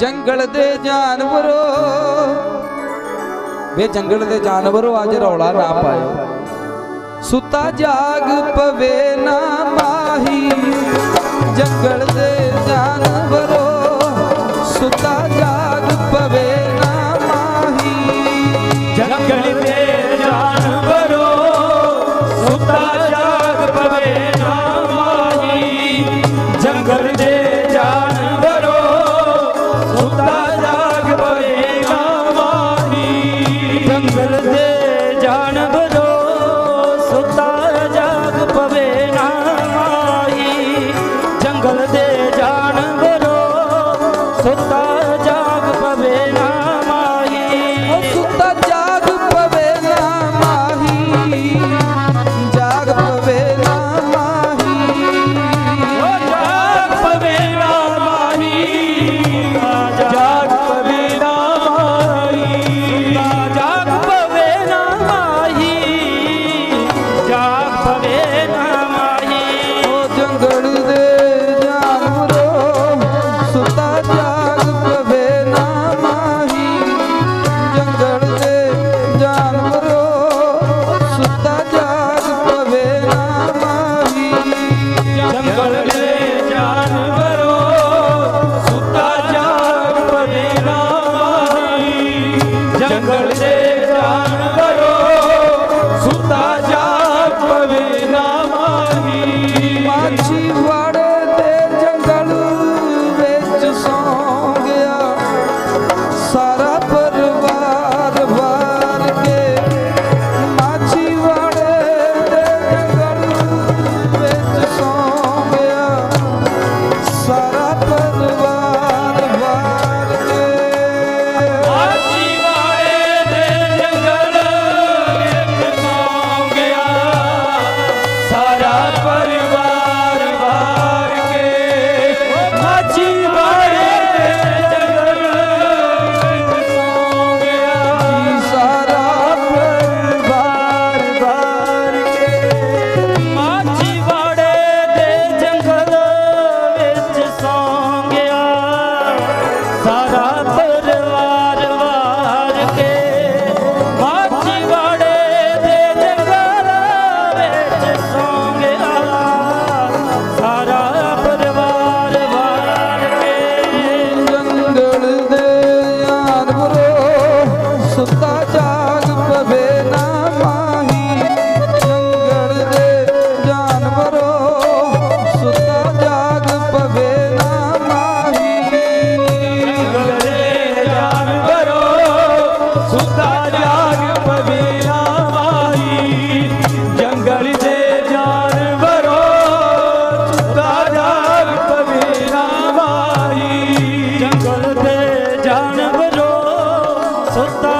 ਜੰਗਲ ਦੇ ਜਾਨਵਰੋ। ਵੇ ਜੰਗਲ ਦੇ ਜਾਨਵਰੋ, ਅੱਜ ਰੌਲਾ ਨਾ ਪਾਇਓ। ਸੁੱਤਾ ਜਾਗ ਪਵੇ ਨਾ ਮਾਹੀ। ਜੰਗਲ ਦੇ ਜਾਨਵਰੋ, ਸੁੱਤਾ ਜਾਗ ਪਵੇ ਨਾ ਮਾਹੀ। ਜੰਗਲ ਦੇ ਜਾਨਵਰੋ, ਸੁੱਤਾ ਜਾਗ ਪਵੇ ਨਾ ਮਾਹੀ। ਜੰਗਲ ਦੇ Hari ਪੰਛੀ ਵੜ ਤੇ ਜੰਗਲ ਵਿੱਚ ਸੌ ਗਿਆ। ਸਾਰਾ ਪਰਿਵਾਰ ਵਾਰ ਕੇ ਮਾਛੀ ਵੜ ਤੇ ਜੰਗਲ ਵਿੱਚ ਸੌ ਗਿਆ। ਸਾਰਾ ਪਰਿਵਾਰ ਸੁੱਤਾ